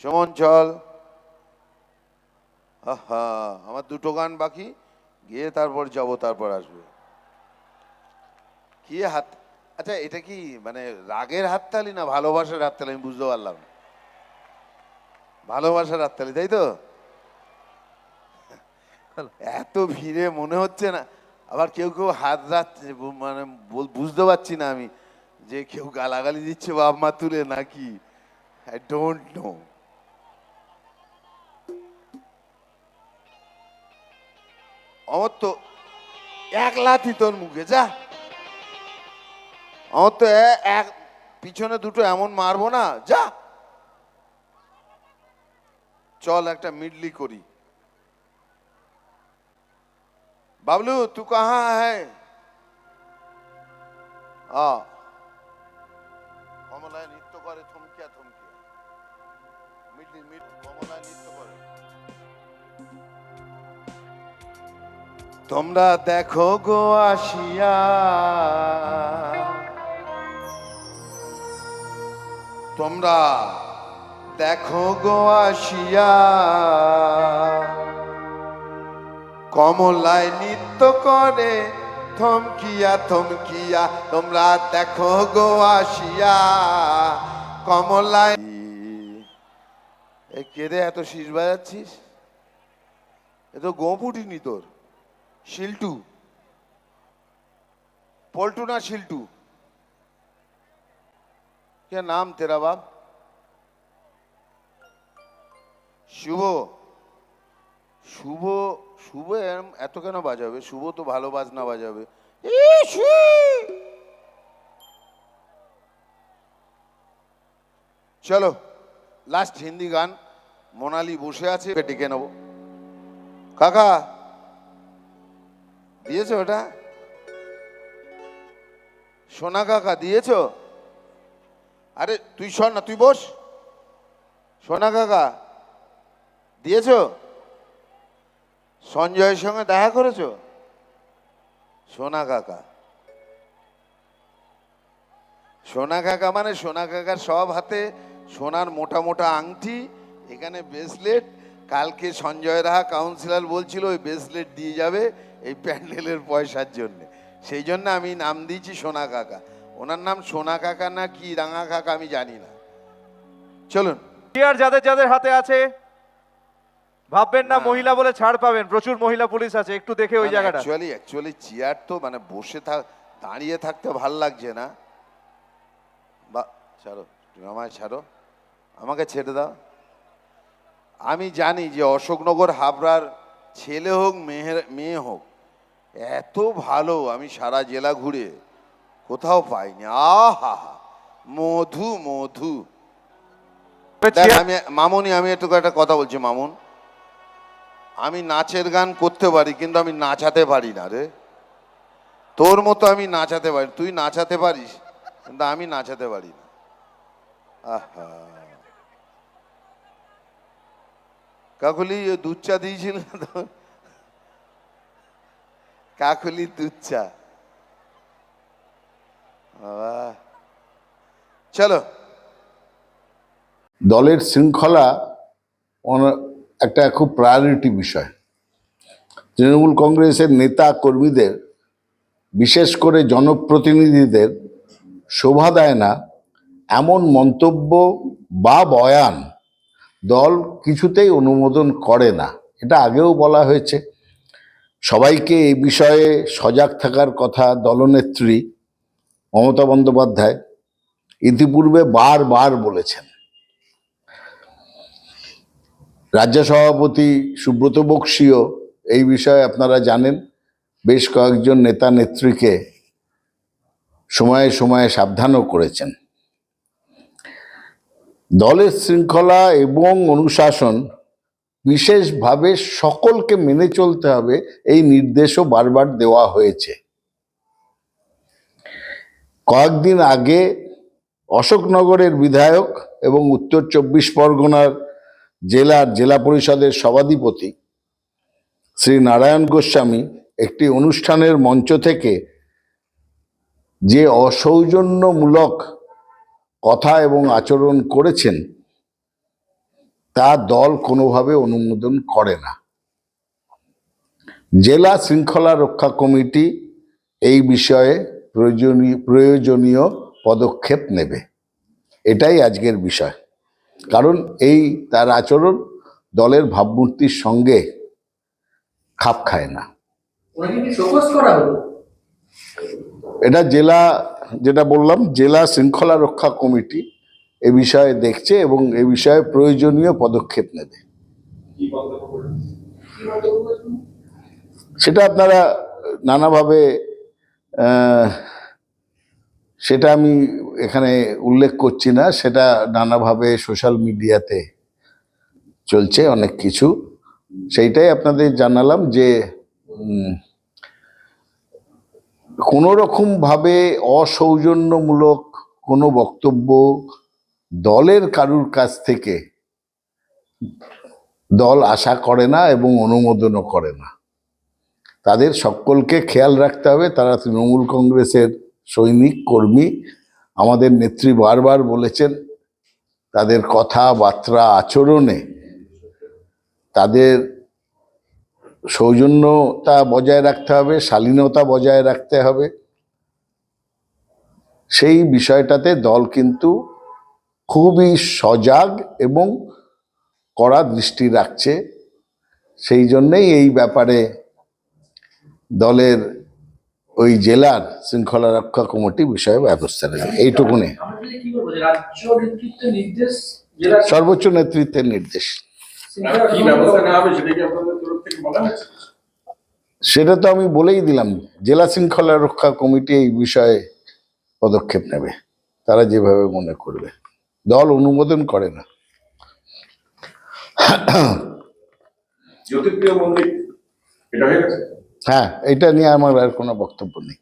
সুমন, চল। আমার দুটো গান বাকি, গিয়ে তারপর যাব, তারপর আসবে। কি হাত আচ্ছা এটা কি মানে রাগের হাততালি না ভালোবাসার হাততালি? আমি বুঝতে পারলাম। ভালোবাসার হাততালি, তাই তো? এত ভিড়ে মনে হচ্ছে না, আবার কেউ কেউ হাত রাখছে মানে বুঝতে পারছি না আমি যে কেউ গালাগালি দিচ্ছে বাপ মা তুলে নাকি। আই ডোন্ট নো আমার তো এক লাথি তোর মুখে, যা। আমার তো এক, পিছনে দুটো এমন মারবো না, যা। চল একটা মিডলি করি। বাবলু, তু কাহা হ্যাঁ? নৃত্য করে, থমকিয়া থমকিয়া। মিডলি, মিড, কমলায় নৃত্য করে। তোমরা দেখো গো আসিয়া। তোমরা দেখো গো আসিয়া। কমলায় নৃত্য করে থমকিয়া থমকিয়া, তোমরা দেখো গো আসিয়া। কমলায় কেড়ে এত শীষ বাজাচ্ছিস? এ তো গোপ উঠিনি তোর। শিল্টু পল্টু না শিল্টু क्या नाम तेरा बाप শুভ শুভ শুভ এরম এত কেন বাজাবে শুভ তো ভালো বাজনা বাজাবে ইসু! চলো লাস্ট হিন্দি গান মোনালি বসে আছে ডেকে নেব কাকা দিয়েছ ওটা? সোনা কাকা, দিয়েছ? আরে, তুই শোন না, তুই বস। সোনা কাকা, দিয়েছ? সঞ্জয়ের সঙ্গে দেখা করেছ? সোনা কাকা। সোনা কাকা মানে সোনা কাকার সব হাতে সোনার মোটা মোটা আংটি, এখানে ব্রেসলেট কালকে সঞ্জয় রাহা কাউন্সিলর বলছিল ওই ব্রেসলেট দিয়ে যাবে এই প্যান্ডেলের পয়সার জন্য। সেই জন্য আমি নাম দিয়েছি সোনা কাকা। ওনার নাম সোনা কাকা না কি রাঙা কাকা আমি জানি না। চলুন। চেয়ার যাদের যাদের হাতে আছে ভাববেন না না। মহিলা বলে ছাড় পাবেন প্রচুর মহিলা পুলিশ আছে একটু দেখে ওই জায়গাটা। অ্যাকচুয়ালি অ্যাকচুয়ালি চেয়ার তো মানে বসে থাক দাঁড়িয়ে থাকতে ভালো লাগছে না। বা ছাড়ো তুমি আমায় ছাড়ো। আমাকে ছেড়ে দাও। আমি জানি যে অশোকনগর হাবড়ার ছেলে হোক মেয়ের মেয়ে হোক এত ভালো আমি সারা জেলা ঘুরে কোথাও পাইনি। আহা মধু মধু। আমি মামুনি আমি একটু একটা কথা বলছি মামুন। আমি নাচের গান করতে পারি কিন্তু আমি নাচাতে পারি না রে। তোর মতো আমি নাচাতে পারি তুই নাচাতে পারিস কিন্তু আমি নাচাতে পারি না। আহা। কাকুলি দুধ চা দিয়েছিল তো কাকুলি দুধ চা চলো। দলের শৃঙ্খলা একটা খুব প্রায়োরিটি বিষয়। তৃণমূল কংগ্রেসের নেতা কর্মীদের, বিশেষ করে জনপ্রতিনিধিদের শোভা দেয় না এমন মন্তব্য বা বয়ান দল কিছুতেই অনুমোদন করে না। এটা আগেও বলা হয়েছে। সবাইকে এই বিষয়ে সজাগ থাকার কথা দলনেত্রী মমতা বন্দ্যোপাধ্যায় ইতিপূর্বে বারবার বলেছেন। রাজ্য সভাপতি সুব্রত বক্সিও এই বিষয়ে আপনারা জানেন, বেশ কয়েকজন নেতা নেত্রীকে সময়ে সময়ে সাবধানও করেছেন। দলের শৃঙ্খলা এবং অনুশাসন বিশেষভাবে সকলকে মেনে চলতে হবে, এই নির্দেশও বারবার দেওয়া হয়েছে। কয়েকদিন আগে অশোকনগরের বিধায়ক এবং উত্তর চব্বিশ পরগনার জেলার জেলা পরিষদের সভাধিপতি শ্রী নারায়ণ গোস্বামী একটি অনুষ্ঠানের মঞ্চ থেকে যে অসৌজন্যমূলক কথা এবং আচরণ করেছেন তা দল কোনোভাবে অনুমোদন করে না। জেলা শৃঙ্খলা রক্ষা কমিটি এই বিষয়ে প্রয়োজনীয় প্রয়োজনীয় পদক্ষেপ নেবে। এটাই আজকের বিষয়। কারণ এই তার আচরণ দলের ভাবমূর্তির সঙ্গে খাপ খায় না। এটা জেলা যেটা বললাম জেলা শৃঙ্খলা রক্ষা কমিটি এ বিষয়ে দেখছে এবং এ বিষয়ে প্রয়োজনীয় পদক্ষেপ নেবে? সেটা আপনারা নানাভাবে সেটা আমি এখানে উল্লেখ করছি না সেটা নানাভাবে সোশ্যাল মিডিয়াতে চলছে অনেক কিছু। সেইটাই আপনাদের জানালাম যে কোনো রকম ভাবে অসৌজন্যমূলক কোনো বক্তব্য দলের কারুর কাছ থেকে দল আশা করে না এবং অনুমোদনও করে না। তাদের সকলকে খেয়াল রাখতে হবে, তারা তৃণমূল কংগ্রেসের সৈনিক, কর্মী। আমাদের নেত্রী বারবার বলেছেন, তাদের কথাবার্তা আচরণে তাদের সৌজন্যতা বজায় রাখতে হবে, শালীনতা বজায় রাখতে হবে। সেই বিষয়টাতে দল কিন্তু খুবই সজাগ এবং কড়া দৃষ্টি রাখছে। সেই জন্যেই এই ব্যাপারে দলের ওই জেলার শৃঙ্খলা রক্ষা কমিটি বিষয়ে ব্যবস্থা নেবে। এইটুকুনি। সর্বোচ্চ নেতৃত্বের নির্দেশ। সেটা তো আমি বলেই দিলাম। জেলা শৃঙ্খলা রক্ষা কমিটি এই বিষয়ে পদক্ষেপ নেবে। তারা যেভাবে মনে করবে। দল অনুমোদন করে না। হ্যাঁ এটা নিয়ে আমার আর কোনো বক্তব্য নেই।